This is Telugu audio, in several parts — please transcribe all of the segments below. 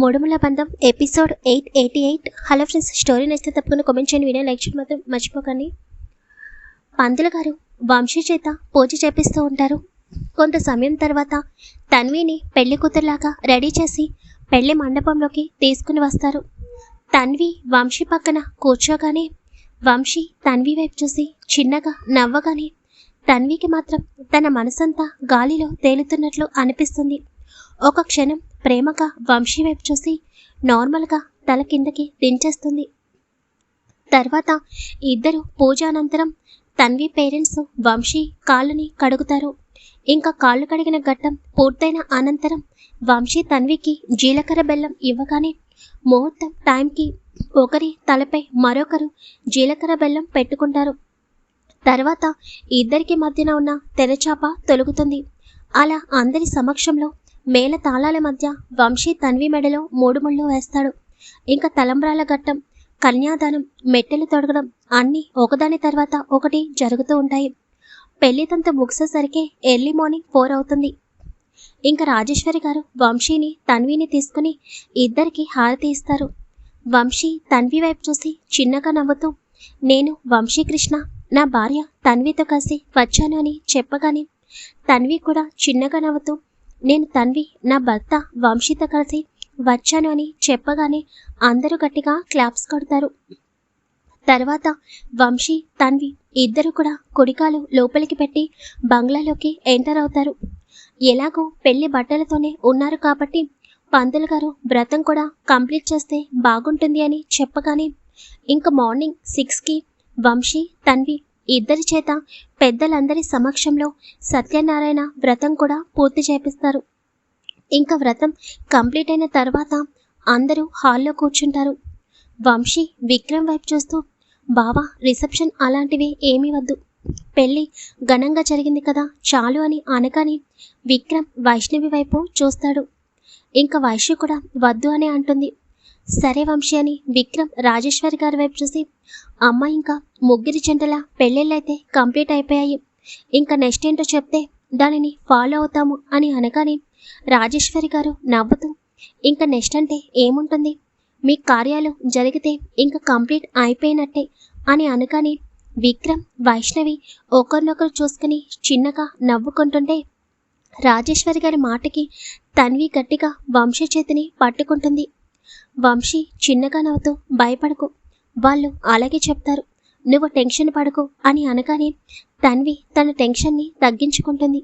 మూడుముల బంధం episode eight eighty eight. Hello friends story నచ్చితే తప్పకుండా కామెంట్ చేయండి వినే లైక్ చేయడం మాత్రం మర్చిపోకండి. పంతులు గారు వంశీ చేత పూజ చేపిస్తూ ఉంటారు. కొంత సమయం తర్వాత తన్విని పెళ్ళి కూతురులాగా రెడీ చేసి పెళ్ళి మండపంలోకి తీసుకుని వస్తారు. తన్వి వంశీ పక్కన కూర్చోగానే వంశీ తన్వి వైపు చూసి చిన్నగా నవ్వగానే తన్వికి మాత్రం తన మనసంతా గాలిలో తేలుతున్నట్లు అనిపిస్తుంది. ఒక క్షణం ప్రేమగా వంశీ వైపు చూసి నార్మల్గా తల కిందకి దించేస్తుంది తర్వాత ఇద్దరు పూజ అనంతరం తన్వి పేరెంట్స్ వంశీ కాళ్ళని కడుగుతారు. ఇంకా కాళ్ళు కడిగిన ఘట్టం పూర్తయిన అనంతరం వంశీ తన్వికి జీలకర్ర బెల్లం ఇవ్వగానే ముహూర్తం టైంకి ఒకరి తలపై మరొకరు జీలకర్ర బెల్లం పెట్టుకుంటారు. తర్వాత ఇద్దరికి మధ్యన ఉన్న తెరచాప తొలుగుతుంది. అలా అందరి సమక్షంలో మేళ తాళాల మధ్య వంశీ తన్వి మెడలో మూడు ముళ్ళు వేస్తాడు. ఇంకా తలంబ్రాల ఘట్టం కన్యాదానం మెట్టెలు తొడగడం అన్నీ ఒకదాని తర్వాత ఒకటి జరుగుతూ ఉంటాయి. పెళ్ళితంత ముగిసేసరికి ఎర్లీ మార్నింగ్ ఫోర్ అవుతుంది. ఇంకా రాజేశ్వరి గారు వంశీని తన్విని తీసుకుని ఇద్దరికి హారతి ఇస్తారు. వంశీ తన్వి వైపు చూసి చిన్నగా నవ్వుతూ నేను వంశీకృష్ణ నా భార్య తన్వితో కలిసి వచ్చాను అని చెప్పగానే తన్వి కూడా చిన్నగా నవ్వుతూ నేను తన్వి నా భర్త వంశీతో కలిసి వచ్చాను అని చెప్పగానే అందరూ గట్టిగా క్లాప్స్ కొడతారు. తర్వాత వంశీ తన్వి ఇద్దరు కూడా కుడికాలు లోపలికి పెట్టి బంగ్లాలోకి ఎంటర్ అవుతారు. ఎలాగో పెళ్ళి బట్టలతోనే ఉన్నారు కాబట్టి పంతులు గారు వ్రతం కూడా కంప్లీట్ చేస్తే బాగుంటుంది అని చెప్పగానే ఇంక మార్నింగ్ సిక్స్కి వంశీ తన్వి ఇద్దరి చేత పెద్దలందరి సమక్షంలో సత్యనారాయణ వ్రతం కూడా పూర్తి చేపిస్తారు. ఇంకా వ్రతం కంప్లీట్ అయిన తర్వాత అందరూ హాల్లో కూర్చుంటారు. వంశీ విక్రమ్ వైపు చూస్తూ బావా రిసెప్షన్ అలాంటివి ఏమీ వద్దు. పెళ్ళి ఘనంగా జరిగింది కదా చాలు అని అనగానే విక్రమ్ వైష్ణవి వైపు చూస్తాడు. ఇంకా వైష్ణవి కూడా వద్దు అని అంటుంది. సరే వంశీ అని విక్రమ్ రాజేశ్వరి గారి వైపు చూసి అమ్మ ఇంకా ముగ్గురి జంటల పెళ్ళిళ్ళైతే కంప్లీట్ అయిపోయాయి. ఇంకా నెక్స్ట్ ఏంటో చెప్తే దానిని ఫాలో అవుతాము అని అనగానే రాజేశ్వరి గారు నవ్వుతూ ఇంకా నెక్స్ట్ అంటే ఏముంటుంది? మీ కార్యాలు జరిగితే ఇంకా కంప్లీట్ అయిపోయినట్టే అని అనగానే విక్రమ్ వైష్ణవి ఒకరినొకరు చూసుకుని చిన్నగా నవ్వుకుంటుంటే రాజేశ్వరి గారి మాటకి తన్వి గట్టిగా వంశీ చేతిని పట్టుకుంటుంది. వంశీ చిన్నగా నవ్వుతూ భయపడకు. వాళ్ళు అలాగే చెప్తారు. నువ్వు టెన్షన్ పడకు అని అనగానే తన్వి తన టెన్షన్ని తగ్గించుకుంటుంది.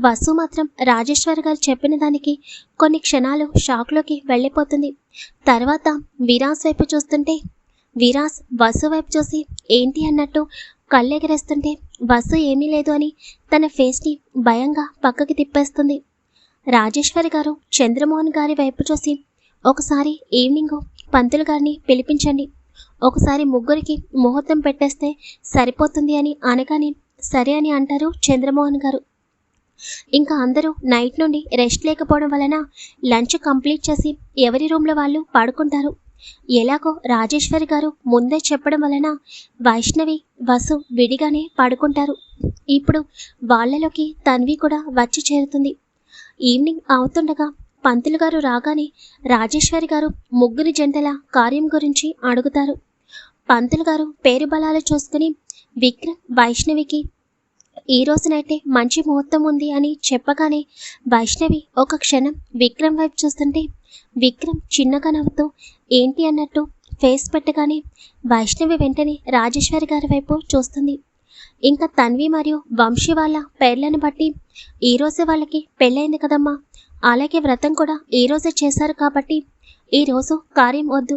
వసు మాత్రం రాజేశ్వర్ గారు చెప్పిన దానికి కొన్ని క్షణాలు షాక్లోకి వెళ్ళిపోతుంది. తర్వాత విరాస్ వైపు చూస్తుంటే విరాస్ వసు వైపు చూసి ఏంటి అన్నట్టు కళ్ళెగరేస్తుంటే వసు ఏమీ లేదు అని తన ఫేస్ని భయంగా పక్కకి తిప్పేస్తుంది. రాజేశ్వరి గారు చంద్రమోహన్ గారి వైపు చూసి ఒకసారి ఈవినింగ్ పంతులు గారిని పిలిపించండి. ఒకసారి ముగ్గురికి ముహూర్తం పెట్టేస్తే సరిపోతుంది అని అనగానే సరే అని అంటారు చంద్రమోహన్ గారు. ఇంకా అందరూ నైట్ నుండి రెస్ట్ లేకపోవడం వలన లంచ్ కంప్లీట్ చేసి ఎవరి రూమ్లో వాళ్ళు పడుకుంటారు? ఎలాగో రాజేశ్వరి గారు ముందే చెప్పడం వలన వైష్ణవి వసు విడిగానే పడుకుంటారు. ఇప్పుడు వాళ్ళలోకి తన్వి కూడా వచ్చి చేరుతుంది. ఈవినింగ్ అవుతుండగా పంతులు గారు రాగానే రాజేశ్వరి గారు ముగ్గురి జంటల కార్యం గురించి అడుగుతారు. పంతులు గారు పేరు బలాలు చూసుకుని విక్రమ్ వైష్ణవికి ఈ రోజునైతే మంచి ముహూర్తం ఉంది అని చెప్పగానే వైష్ణవి ఒక క్షణం విక్రమ్ వైపు చూస్తుంటే విక్రమ్ చిన్నగా నవ్వుతూ ఏంటి అన్నట్టు ఫేస్ పెట్టగానే వైష్ణవి వెంటనే రాజేశ్వరి గారి వైపు చూస్తుంది. ఇంకా తన్వి మరియు వంశీ వాళ్ళ పేర్లను బట్టి ఈరోజు వాళ్ళకి పెళ్ళైంది కదమ్మా అలాగే వ్రతం కూడా ఈ రోజే చేశారు కాబట్టి ఈ రోజు కార్యం వద్దు.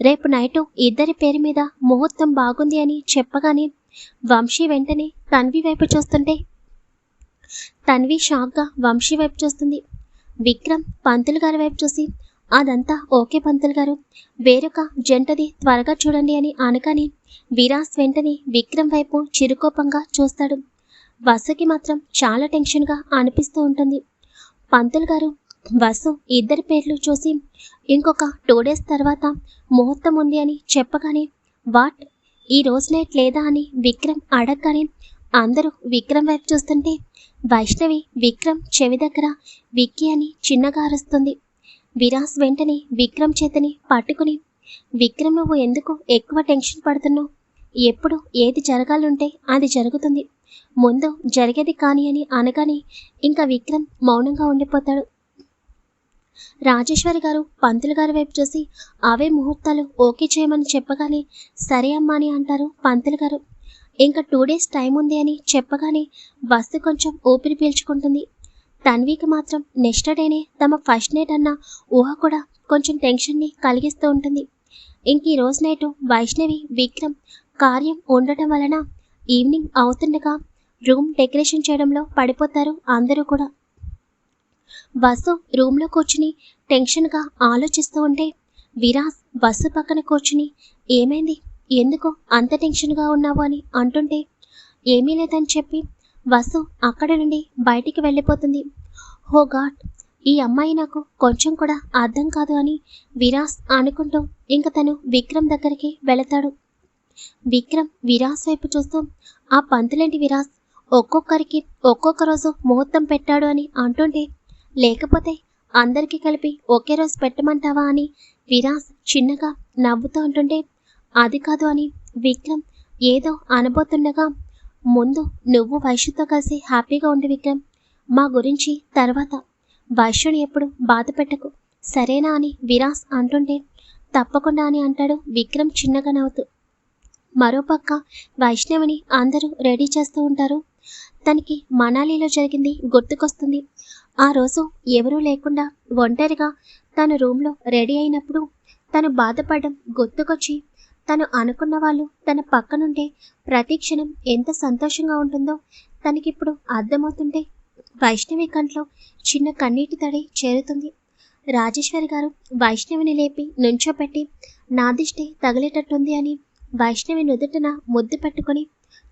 రేపు నైటు ఇద్దరి పేరు మీద ముహూర్తం బాగుంది అని చెప్పగానే వంశీ వెంటనే తన్వి వైపు చూస్తుంటే తన్వి షాక్గా వంశీ వైపు చూస్తుంది. విక్రమ్ పంతులు గారి వైపు చూసి అదంతా ఓకే పంతులు గారు వేరొక జంటది త్వరగా చూడండి అని అనగానే విరాస్ వెంటనే విక్రమ్ వైపు చిరుకోపంగా చూస్తాడు. బస్సుకి మాత్రం చాలా టెన్షన్గా అనిపిస్తూ ఉంటుంది. పంతులు గారు వసు ఇద్దరి పేర్లు చూసి ఇంకొక టూ డేస్ తర్వాత ముహూర్తం ఉంది అని చెప్పగానే వాట్? ఈ రోజు నైట్ లేదా అని విక్రమ్ అడగగానే అందరూ విక్రమ్ వైపు చూస్తుంటే వైష్ణవి విక్రమ్ చెవి దగ్గర విక్కీ అని చిన్నగా అరుస్తుంది. విరాస్ వెంటనే విక్రమ్ చేతిని పట్టుకుని విక్రమ్ నువ్వు ఎందుకు ఎక్కువ టెన్షన్ పడుతున్నావు? ఎప్పుడు ఏది జరగాలంటే అది జరుగుతుంది. ముందు జరిగేది కాని అని అనగానే ఇంకా విక్రమ్ మౌనంగా ఉండిపోతాడు. రాజేశ్వరి గారు పంతులు గారి వైపు చూసి అవే ముహూర్తాలు ఓకే చేయమని చెప్పగానే సరే అమ్మా అని అంటారు పంతులు గారు. ఇంకా టూ డేస్ టైం ఉంది అని చెప్పగానే బస్సు కొంచెం ఊపిరి పీల్చుకుంటుంది. తన్వికి మాత్రం నెక్స్ట్ డేనే తమ ఫస్ట్ నైట్ అన్న ఊహ కూడా కొంచెం టెన్షన్ని కలిగిస్తూ ఉంటుంది. ఇంక ఈ రోజు నైట్ వైష్ణవి విక్రమ్ కార్యం ఉండటం వలన ఈవినింగ్ అవుతుండగా రూమ్ డెకరేషన్ చేయడంలో పడిపోతారు అందరూ కూడా. బస్సు రూమ్లో కూర్చుని టెన్షన్గా ఆలోచిస్తూ ఉంటే విరాస్ బస్సు పక్కన కూర్చుని ఏమైంది? ఎందుకు అంత టెన్షన్గా ఉన్నావు? అని అంటుంటే ఏమీ లేదని చెప్పి వసు అక్కడ నుండి బయటికి వెళ్ళిపోతుంది. హో గాడ్ ఈ అమ్మాయి నాకు కొంచెం కూడా అర్థం కాదు అని విరాస్ అనుకుంటూ ఇంక తను విక్రమ్ దగ్గరికి వెళతాడు. విక్రమ్ విరాస్ వైపు చూస్తూ ఆ పంతులేంటి విరాస్? ఒక్కొక్కరికి ఒక్కొక్క రోజు ముహూర్తం పెట్టాడు అని అంటుంటే లేకపోతే అందరికీ కలిపి ఒకే రోజు పెట్టమంటావా అని విరాస్ చిన్నగా నవ్వుతూ అంటుంటే అది కాదు అని విక్రమ్ ఏదో అనబోతుండగా ముందు నువ్వు వైశ్యుతో కలిసి హ్యాపీగా ఉండి విక్రమ్. మా గురించి తర్వాత వైశ్యుని ఎప్పుడు బాధ పెట్టకు. సరేనా? అని విరాస్ అంటుంటే తప్పకుండా అని అంటాడు విక్రమ్ చిన్నగా నవ్వుతూ. మరోపక్క వైష్ణవిని అందరూ రెడీ చేస్తూ ఉంటారు. తనకి మనాలిలో జరిగింది గుర్తుకొస్తుంది. ఆ రోజు ఎవరూ లేకుండా ఒంటరిగా తన రూమ్లో రెడీ అయినప్పుడు తను బాధపడడం గుర్తుకొచ్చి తను అనుకున్న వాళ్ళు తన పక్కనుంటే ప్రతి క్షణం ఎంత సంతోషంగా ఉంటుందో తనకిప్పుడు అర్థమవుతుంటే వైష్ణవి కంట్లో చిన్న కన్నీటి తడి చేరుతుంది. రాజేశ్వరి గారు వైష్ణవిని లేపి నుంచోపెట్టి నా దిష్టి తగిలేటట్టుంది అని వైష్ణవి నుదుటన ముద్దు పెట్టుకొని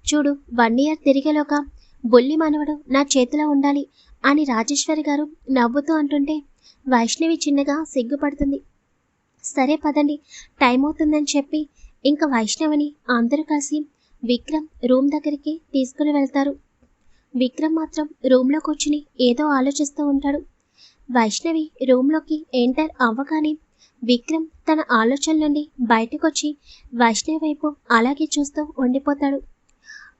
చూడు వన్ ఇయర్ తిరిగేలోగా బొల్లి మనవడు నా చేతిలో ఉండాలి అని రాజేశ్వరి గారు నవ్వుతూ అంటుంటే వైష్ణవి చిన్నగా సిగ్గుపడుతుంది. సరే పదండి టైం అవుతుందని చెప్పి ఇంకా వైష్ణవిని అందరూ కలిసి విక్రమ్ రూమ్ దగ్గరికి తీసుకుని వెళ్తారు. విక్రమ్ మాత్రం రూమ్లో కూర్చుని ఏదో ఆలోచిస్తూ ఉంటాడు. వైష్ణవి రూమ్లోకి ఎంటర్ అవ్వగానే విక్రమ్ తన ఆలోచన నుండి బయటకొచ్చి వైష్ణవి వైపు అలాగే చూస్తూ ఉండిపోతాడు.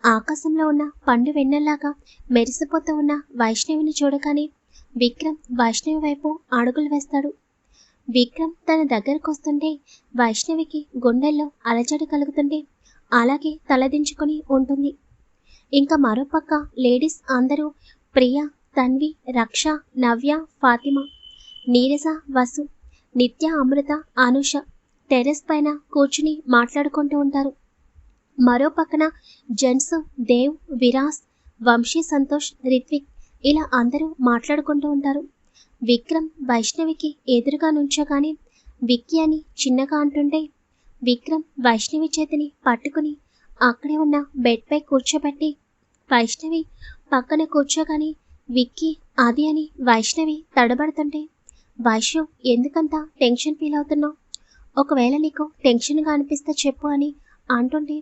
ఆకాశంలో ఉన్న పండు వెన్నెల్లాగా మెరిసిపోతూ ఉన్న వైష్ణవిని చూడగానే విక్రమ్ వైష్ణవి వైపు అడుగులు వేస్తాడు. విక్రమ్ తన దగ్గరకు వస్తుంటే వైష్ణవికి గుండెల్లో అలజడి కలుగుతుంటే అలాగే తలదించుకొని ఉంటుంది. ఇంకా మరోపక్క లేడీస్ అందరూ ప్రియ తన్వి రక్ష నవ్య ఫాతిమా నీరజ వసు నిత్య అమృత అనుష టెర్రస్ పైన కూర్చుని మాట్లాడుకుంటూ ఉంటారు. మరో పక్కన జెంట్స్ దేవ్ విరాస్ వంశీ సంతోష్ రిత్విక్ ఇలా అందరూ మాట్లాడుకుంటూ ఉంటారు. విక్రమ్ వైష్ణవికి ఎదురుగా నుంచోగానే విక్కీ అని చిన్నగా అంటుంటే విక్రమ్ వైష్ణవి చేతిని పట్టుకుని అక్కడే ఉన్న బెడ్పై కూర్చోబెట్టి వైష్ణవి పక్కన కూర్చోగానే విక్కీ అది అని వైష్ణవి తడబడుతుంటే వైష్ణవ్ ఎందుకంత టెన్షన్ ఫీల్ అవుతున్నావు? ఒకవేళ నీకు టెన్షన్గా అనిపిస్తే చెప్పు అని అంటుంటే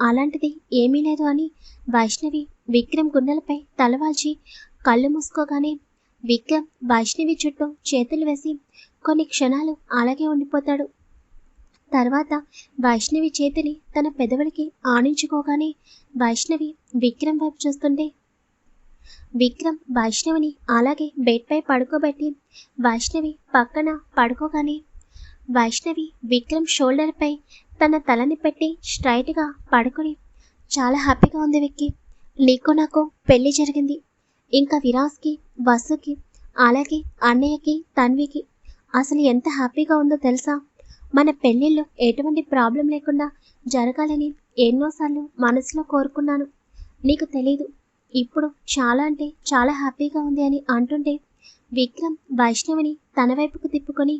అలాంటిది ఏమీ లేదు అని వైష్ణవి విక్రమ్ గుండెలపై తలవాల్చి కళ్ళు మూసుకోగానే విక్రమ్ వైష్ణవి చుట్టూ చేతులు వేసి కొన్ని క్షణాలు అలాగే ఉండిపోతాడు. తర్వాత వైష్ణవి చేతిని తన పెదవులకి ఆనించుకోగానే వైష్ణవి విక్రమ్ వైపు చూస్తుంటే విక్రమ్ వైష్ణవిని అలాగే బెడ్పై పడుకోబెట్టి వైష్ణవి పక్కన పడుకోగానే వైష్ణవి విక్రమ్ షోల్డర్పై తన తలని పెట్టి స్ట్రైట్గా పడుకొని చాలా హ్యాపీగా ఉంది విక్కి. నీకు నాకు పెళ్ళి జరిగింది. ఇంకా విరాస్కి వసుకి అలాగే అన్నయ్యకి తన్వికి అసలు ఎంత హ్యాపీగా ఉందో తెలుసా? మన పెళ్ళిళ్ళు ఎటువంటి ప్రాబ్లం లేకుండా జరగాలని ఎన్నోసార్లు మనసులో కోరుకున్నాను. నీకు తెలీదు. ఇప్పుడు చాలా అంటే చాలా హ్యాపీగా ఉంది అని అంటుంటే విక్రమ్ వైష్ణవిని తన వైపుకు తిప్పుకొని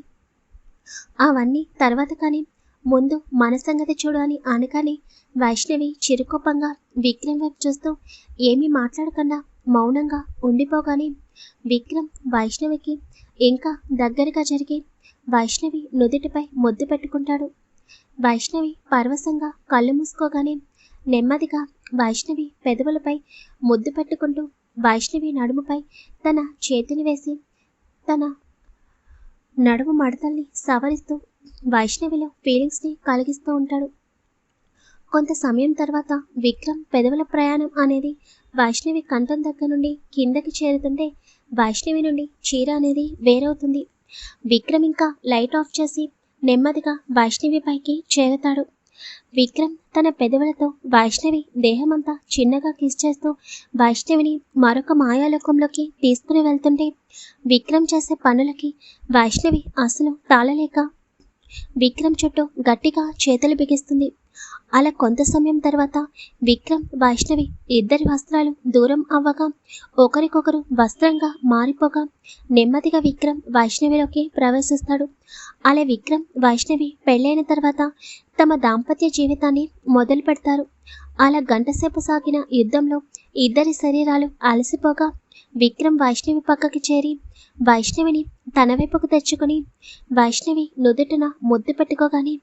అవన్నీ తర్వాత కానీ. ముందు మన సంగతి చూడు అని అనగానే వైష్ణవి చిరుకోపంగా విక్రమ్ వైపు చూస్తూ ఏమీ మాట్లాడకుండా మౌనంగా ఉండిపోగానే విక్రమ్ వైష్ణవికి ఇంకా దగ్గరగా జరిగి వైష్ణవి నుదుటిపై ముద్దు పెట్టుకుంటాడు. వైష్ణవి పరవశంగా కళ్ళు మూసుకోగానే నెమ్మదిగా వైష్ణవి పెదవులపై ముద్దు పెట్టుకుంటూ వైష్ణవి నడుముపై తన చేతిని వేసి తన నడుము మడతల్ని సవరిస్తూ వైష్ణవిలో ఫీలింగ్స్ని కలిగిస్తూ ఉంటాడు. కొంత సమయం తర్వాత విక్రమ్ పెదవుల ప్రయాణం అనేది వైష్ణవి కంఠం దగ్గర నుండి కిందకి చేరుతుంటే వైష్ణవి నుండి చీర అనేది వేరవుతుంది. విక్రమ్ ఇంకా లైట్ ఆఫ్ చేసి నెమ్మదిగా వైష్ణవి పైకి చేరుతాడు. విక్రమ్ తన పెదవులతో వైష్ణవి దేహమంతా చిన్నగా కిస్ చేస్తూ వైష్ణవిని మరొక మాయాలోకంలోకి తీసుకుని వెళ్తుంటే విక్రమ్ చేసే పనులకి వైష్ణవి అసలు తాళలేక విక్రమ్ చుట్టూ గట్టిగా చేతులు బిగిస్తుంది. అలా కొంత సమయం తర్వాత విక్రమ్ వైష్ణవి ఇద్దరి వస్త్రాలు దూరం అవ్వగా ఒకరికొకరు వస్త్రంగా మారిపోగా నెమ్మదిగా విక్రమ్ వైష్ణవిలోకి ప్రవేశిస్తాడు. అలా విక్రమ్ వైష్ణవి పెళ్ళైన తర్వాత తమ దాంపత్య జీవితాన్ని మొదలు పెడతారు. అలా గంటసేపు సాగిన యుద్ధంలో ఇద్దరి శరీరాలు అలసిపోగా విక్రమ్ వైష్ణవి పక్కకి చేరి వైష్ణవిని తన వైపుకు తెచ్చుకుని వైష్ణవి నుదుటిన ముద్దు పెట్టుకోగానే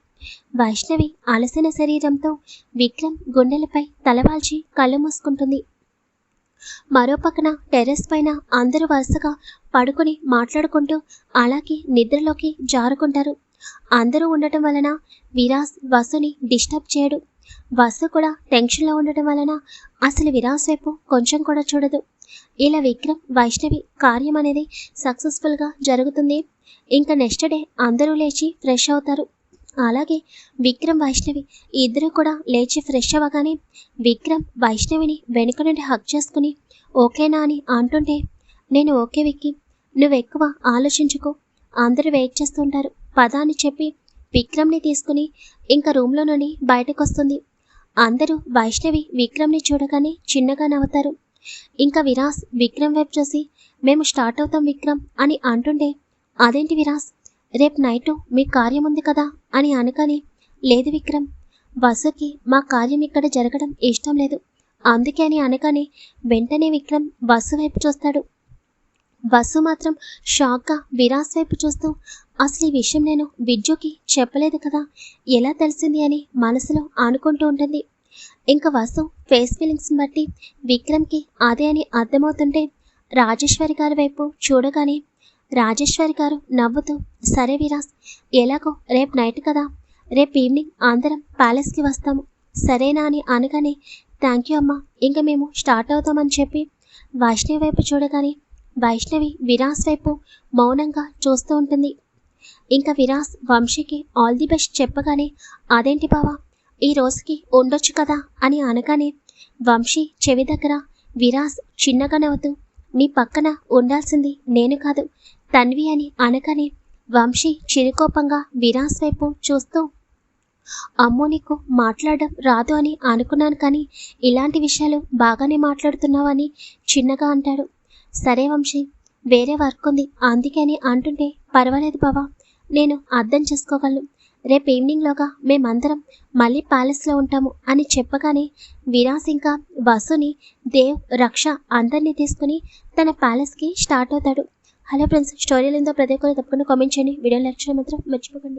వైష్ణవి అలసిన శరీరంతో విక్రమ్ గుండెలపై తలవాల్చి కళ్ళు మూసుకుంటుంది. మరో పక్కన టెర్రస్ పైన అందరూ వరుసగా పడుకొని మాట్లాడుకుంటూ అలాగే నిద్రలోకి జారుకుంటారు. అందరూ ఉండటం వలన విరాస్ వసుని డిస్టర్బ్ చేయడు. వసు కూడా టెన్షన్లో ఉండటం వలన అసలు విరాస్ వైపు కొంచెం కూడా చూడదు. ఇలా విక్రమ్ వైష్ణవి కార్యం అనేది సక్సెస్ఫుల్గా జరుగుతుంది. ఇంకా నెక్స్ట్ డే అందరూ లేచి ఫ్రెష్ అవుతారు. అలాగే విక్రమ్ వైష్ణవి ఇద్దరు కూడా లేచి ఫ్రెష్ అవ్వగానే విక్రమ్ వైష్ణవిని వెనుక నుండి హక్ చేసుకుని ఓకేనా అని అంటుంటే నేను ఓకే విక్కి నువ్వు ఎక్కువ ఆలోచించుకో అందరూ వెయిట్ చేస్తుంటారు పదాన్ని అని చెప్పి విక్రమ్ని తీసుకుని ఇంకా రూమ్లో నుండి బయటకు వస్తుంది అందరూ వైష్ణవి విక్రమ్ని చూడగానే చిన్నగా నవ్వుతారు. ఇంకా విరాస్ విక్రమ్ వైపు చూసి మేము స్టార్ట్ అవుతాం విక్రమ్ అని అంటుండే అదేంటి విరాస్ రేపు నైటు మీ కార్యం ఉంది కదా అని అనగానే లేదు విక్రమ్ వసుకి మా కార్యం ఇక్కడ జరగడం ఇష్టం లేదు. అందుకే అని అనగానే వెంటనే విక్రమ్ వసు వైపు చూస్తాడు. వసు మాత్రం షాక్గా విరాస్ వైపు చూస్తూ అసలు ఈ విషయం నేను విద్యుకి చెప్పలేదు కదా ఎలా తెలిసింది అని మనసులో అనుకుంటూ ఉంటుంది. ఇంకా వసు ఫేస్ ఫీలింగ్స్ని బట్టి విక్రమ్కి అదే అని అర్థమవుతుంటే రాజేశ్వరి గారి వైపు చూడగానే రాజేశ్వరి గారు నవ్వుతూ సరే విరాస్ ఎలాగో రేపు నైట్ కదా. రేపు ఈవినింగ్ అందరం ప్యాలెస్కి వస్తాము. సరేనా అని అనగానే థ్యాంక్ యూ అమ్మా ఇంకా మేము స్టార్ట్ అవుతామని చెప్పి వైష్ణవి వైపు చూడగానే వైష్ణవి విరాస్ వైపు మౌనంగా చూస్తూ ఉంటుంది. ఇంకా విరాస్ వంశీకి ఆల్ ది బెస్ట్ చెప్పగానే అదేంటి బావా ఈ రోజుకి ఉండొచ్చు కదా? అని అనగానే వంశీ చెవి దగ్గర విరాస్ చిన్నగా నవ్వుతూ నీ పక్కన ఉండాల్సింది నేను కాదు తన్వి అని అనగానే వంశీ చిరుకోపంగా విరాస్ వైపు చూస్తూ అమ్మో నీకు మాట్లాడడం రాదు అని అనుకున్నాను కానీ ఇలాంటి విషయాలు బాగానే మాట్లాడుతున్నావని చిన్నగా అంటాడు. సరే వంశీ వేరే వర్క్ ఉంది అందుకని అంటుంటే పర్వాలేదు బావా నేను అర్థం చేసుకోగలను. రేపు ఈవినింగ్లోగా మేమందరం మళ్ళీ ప్యాలెస్లో ఉంటాము అని చెప్పగానే విరాస్ ఇంకా వసుని దేవ్ రక్ష అందరినీ తీసుకుని తన ప్యాలెస్కి స్టార్ట్ అవుతాడు. హలో ఫ్రెండ్స్ స్టోరీలు ఏందో ప్రతి ఒక్కరు తప్పకుండా కామెంట్ చేయండి. వీడియో లెక్చర్ మాత్రం మర్చిపోకండి.